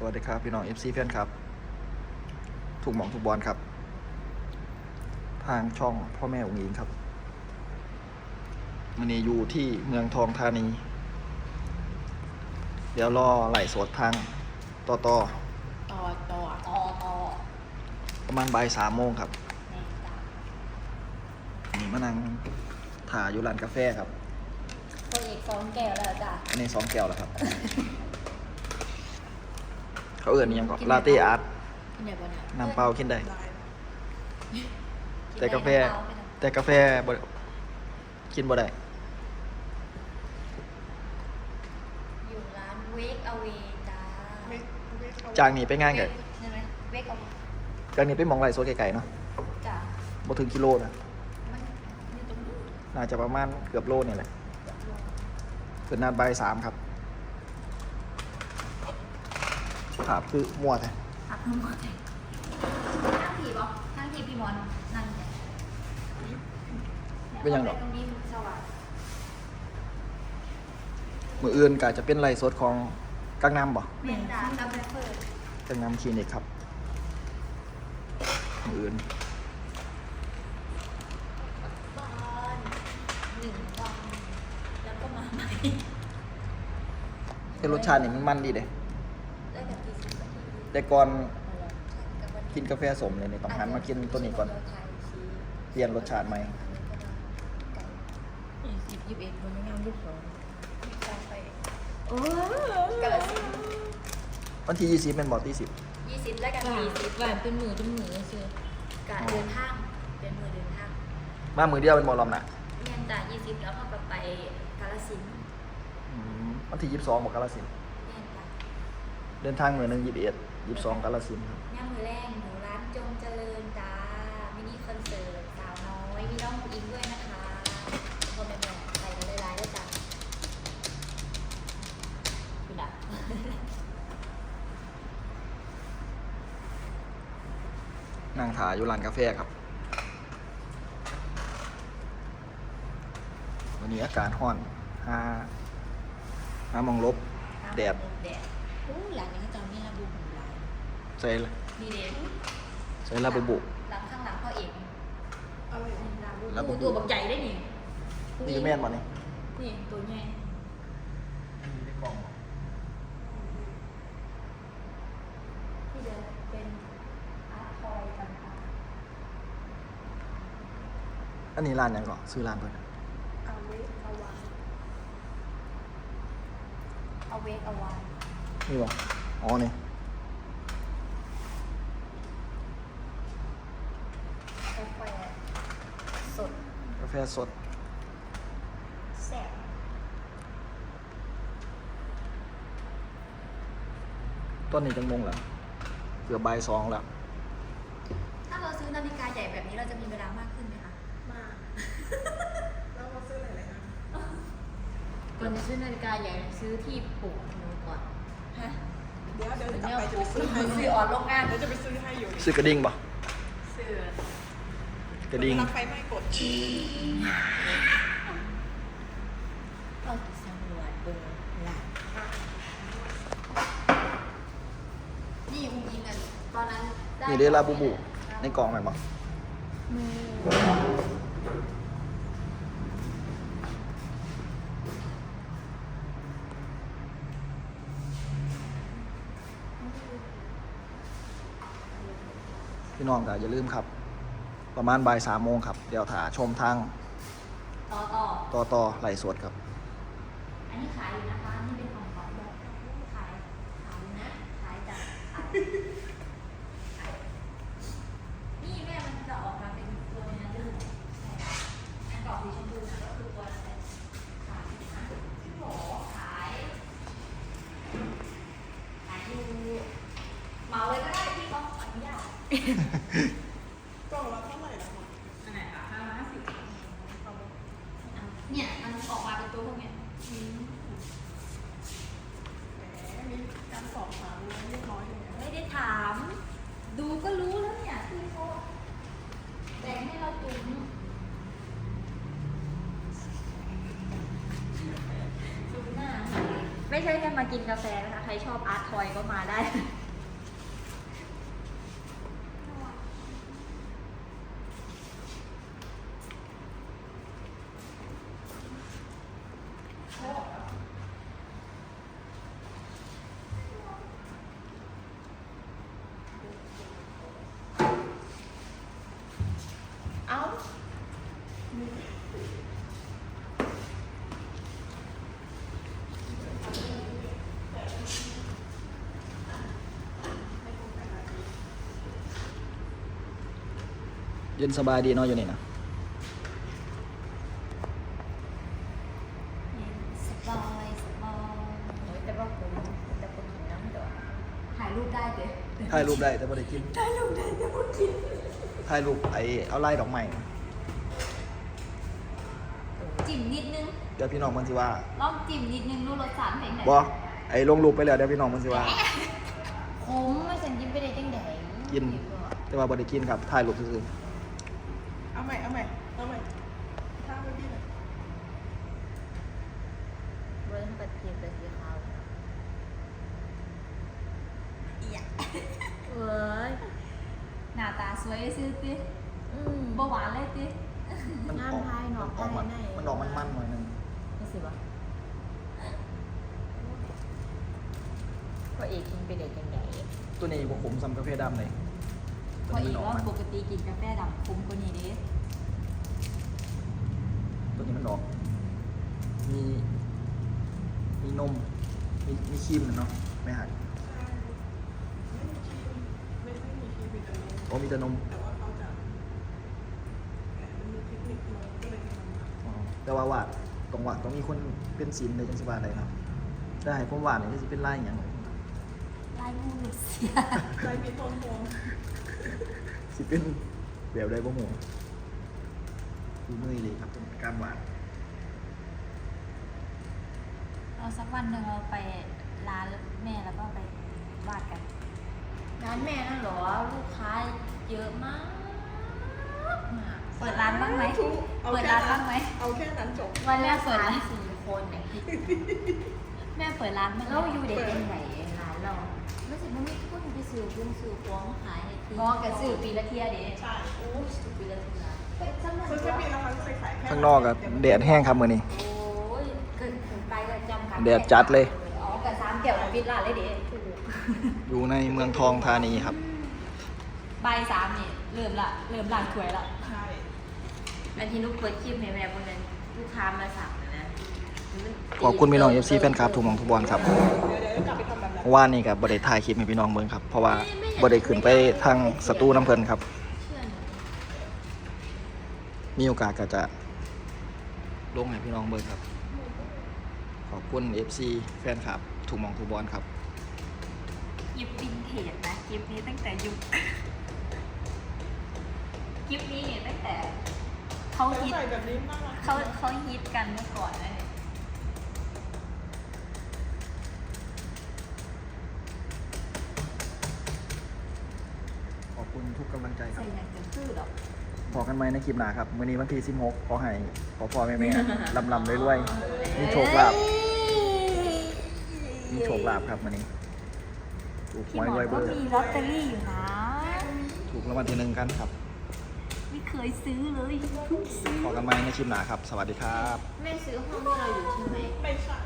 สวัสดีครับ พี่น้อง FC เพื่อนครับ ถูกหมองถูกบอลครับ ทางช่องพ่อแม่องค์หญิงครับมันนี้อยู่ที่เมืองทองธานี เดี๋ยวรอไหลฟ์สดทางต่อต่อต่อต่อต่อต่อประมาณบ่ายสามโมงครับแม่จ้านี่มานั่งถ่ายอยู่ร้านกาแฟครับตัวเอกสองแก้วแล้วจ้ะอันนี้สองแก้วแล้วครับ เขาเอื่นอิหยังก็ลาเต้อาร์ตกินได้ปะเนี่ยน้ำเปล่ากินได้ แต่กาแฟ แต่กาแฟบ่กินบ่ได้อยู่ร้านเวกอเวจ้าจากนี้ไปงานกันใช่ไหมเวกอเวจากนี้ไปหมองไหลโซไก่ๆเนาะจ้ะบ่ถึงกิโลนะมันอยู่ตรงนี้น่าจะประมาณเกือบโลนี่แหละเปิดนานบ่ายสามครับ ภาพคือมั่วแท้อัพทั้งหมดเลยทั้งทีบอทั้งทีพี่มอนนั่งเนี่ยเป็นหยังดอกตรงนี้สว่างมืออื่นก็จะเป็นไหลฟ์สดของกังนำบ่แม่จ้ากับเฟิร์กังนำคลินิกครับ มืออื่นตอนหนึ่งวันแล้วก็มาใหม่ แต่รสชาตินี่มันมันดีเด้ได้แบบกี่สิบนาที แต่ก่อนกับวันกินกาแฟสมเลยนี่ต้องหันมากินตัวนี้ก่อน เปลี่ยนรสชาติใหม่ยี่สิบยี่สิบเอ็ดคนไม่งานยี่สิบสองโอ้กาลสินวันที่ยี่สิบเป็นบอที่สิบยี่สิบแล้วกันหวานสี่สิบหวานเป็นหมือเป็นหมือซื้อกะเดินทางเป็นมือเดินทางมามือเดียวเป็นบอลลำหนักเรียนจากยี่สิบแล้วเขาก็ไปกาลสินธุ์อืมวันที่ยี่สิบสองบอกกาลสินธุ์เรียนจาก เดินทางมือหนึ่งยี่สิบเอ็ดยี่สิบสองกาลสินธุ์ครับย่ามือแรกหนูร้านจงเจริญจ้ามินิคอนเสิร์ตสาวน้อยมีน้องอิงด้วยนะคะคนแม่ๆใส่กันเลยร้ายด้วยจ้าคุณอะนั่งถ่ายอยู่ร้านกาแฟครับ วันนี้อากาศร้อนหาหามองลบ แดด แดดโอ้หลังนี้เขาจะมีระบุของลายใส่ดีเด่นใส่ลาบุบุ หลังข้างหลังพ่อเอกแล้วดูตัวบักใหญ่ได้นี่นี่ก็แม่นบ่นี่นี่ตัวใหญ่ที่เดินเป็นอาร์ตทอยกันค่ะอันนี้ร้านหยังก่อนซื้อร้านเพิ่นเอาเวกเอาวานเอาเวกเอาวา นนี่บ่อ๋อนี่กาแฟสดกาแฟสดแซ่บต้นนี้จังมงแล้วเกือบบ่ายสองแล้ว ถ้าเราซื้อนาฬิกาใหญ่แบบนี้เราจะมีเวลามากขึ้นไหมคะ มาก แล้วเราซื้ออะไรนะก่อนจะซื้อนาฬิกาใหญ่ซื้อที่ปลูกหนูก่อ นฮะเดี๋ยวเดี๋ยวกลับไปจะไปซื้อให้ซื้อออนโรงงานเดี๋ยวจะไปซื้อให้อยู่ซื้อกระดิ่งบ่ซื้อกระดิ่งรับไฟไม่กดเอาติดสำรวจเบอร์หลักนี่อุ้งอิงกันตอนนั้นนี่เด้ลาบุบุในกล่องแม่นบ่ พี่น้องก็อย่าลืมครับ ประมาณบ่ายสามโมงครับ เดี๋ยวถ่าชมทางต่อต่อต่อต่อไหลฟ์สดครับ อันนี้ขายอยู่นะคะนี่เป็นของของแบบขายขายอยู่นะขายจากขายขายนี่แม่มันจะออกมาเป็นตัวเนี้ยดื้อใช่อันกรอบสีชมพูนะก็คือตัวนั้นแหละขายนะที่หมอขาย ขายอยู่เหมาเลยก็ได้พี่ต้องอนุญาต กล่องละเท่าไหร่ละคะอันไหนคะห้าร้อยห้าสิบเนี่ยมันออกมาเป็นตัวพวกเนี้ยแหมมีการสอบถามเรียบร้อยเลยนะไม่ได้ถาม ดูก็รู้แล้วเนี่ยที่เขาแบ่งให้เราจุ่มจุ่มหน้า ไม่ใช่แค่มากินกาแฟนะคะ ใครชอบอาร์ตทอยก็มาได้ เอ้า เย็นสบายดีเนาะอยู่นี่นะสบายสบายโอ้ยแต่ว่าผมแต่ผมกินน้ำเดี๋ยวถ่ายรูปได้เด้ถ่ายรูปได้แต่ไม่ได้กินถ่ายรูปได้แต่ไม่กินถ่ายรูปไอ้เอาไล่ดอกไม้นะจิ้มนิดนึงเดี๋ยวพี่น้องมันสิว่าลองจิ้มนิดนึงรู้รสชาติเป็นไงบอไอ้ลงรูปไปแล้วเดี๋ยวพี่น้องมันสิว่าผมมาสันกินไปได้จังไดกินแต่ว่าบ่ได้กินครับถ่ายรูปซื่อเอา ใหม่เอาใหม่เอาใหม่ท่าเมื่อกี้หน่อยเบิ้งกระเทียมกระเทียมขาวเว้ยหน้าตาสวยซื้อติอืมบ่หวานเลยติๆมันงามออกภายนอกมันออกมันภายในมันออกมันๆหน่อยนึงนี่สิวะพ่อเอกกินไปได้จังไดตัวนี้บ่ขมซ้ำกาแฟดำเลยเพราะอีกว่าปกติกินกาแฟดำคุ้มกว่านี้เด้ตัว นี้มันออก มี มีนม มีมีครีมเนาะไม่หักไม่มีครีมไม่ไม่มีครีมมีแต่นมโอ้มีแต่นมแต่ว่าเขาจะแต่มันมีเทคนิคนมก็เลยทำมาอ๋อแต่ว่าหวานตรงหวานต้องมีคนเป็นศีลเลยจังสิบาทได้ครับได้ผมหวานนี่จะเป็นไล่อย่างลายมือเสียใจมีโทนโทนสิเป็นแบบใดบ่หมู ดูมือเลยครับเป็นการหวานเราสักวันหนึ่งเราไปร้านแม่แล้วก็ไปวาดกัน ร้านแม่นั่นเหรอ ลูกค้าเยอะมากมากเปิดร้านบ้างไหมเอาเปิดแค่ร้านนั้บ้านงไหม เอาแค่นั้นจบวันแรแม่กเปิเปิดดร้าร้านนสี่คนเนี่ยแม่เปิดร้านบ้างไหมเราอยู่เด็กเป็นไหนร้านเราไม่ใช่ว่าไม่พูดไปสื่อบุ้งสื่อฟ้องขายในทีมองกับสื่อปีละเทียเด้ใช่โอ้สื่อปีละทีละไปจำนวนซื้อแค่ปีละครั้งก็เลย ขายแค่ข้างนอกอะแดดแห้งครับมือนี้ โอ้ยเกินถึงไปก็จำกัแดดจัดเลย อ๋อกับสามเกี่ยวกับปิดร้านเลยเด้ถูกอยู่ในเมืองทองธานีครับ ใบายสามนี่เริ่มละเริ่มร้านถวยละใช่บางทีลูกเปิดคลิปแม่แม่พวกนั้นลูกค้ามาสั่งนะขอบคุณพี่น้อง FC แฟนคลับทุกหมองทุกบอลครับเดี๋ยวเดี๋ยวกลับไปทำแบบนั้นเพราะว่านี่กับบได้ถ่ายคลิปให้พี่น้องเบิ่งครับ เพราะว่าบได้ขึ้นไปทางสตูน้ำเพลินครับเชื่อหนู มีโอกาสก็จะลงให้พี่น้องเบิ่งครับ ขอบคุณ FC แฟนคลับทุกหมองทุกบอลครับ ยิบวินเทจนะคลิปนี้ตั้งแต่ยุคคลิปนี้เนี่ยตั้งแต่เขาแต่ฮิตใส่แบบนี้น่ารักเขาเขาฮิตกันเมื่อก่อนนะเนี่ยขอบคุณทุกกำลังใจครัใส่บอย่างเป็นชื่อดอก พอกันไหมในคลิปหน้าครับมื้อนี้วันที่16ขอให้ขอพ่อแม่แม่ลำลำรวยๆมีโชคลาภมีโชคลาภครับมื้อนี้ถูกหพี่วยหมอรวยเบก็อร์มีลอตเตอรี่อยู่นะ ถูกรางวัลที่หนึ่งกันครับไม่เคยซื้อเลยเพิ่งซื้อ พอกันไหมในคลิปหน้าครับ สวัสดีครับ แม่ซื้อห้องที่เราอยู่ใช่ไหมไม่ใช่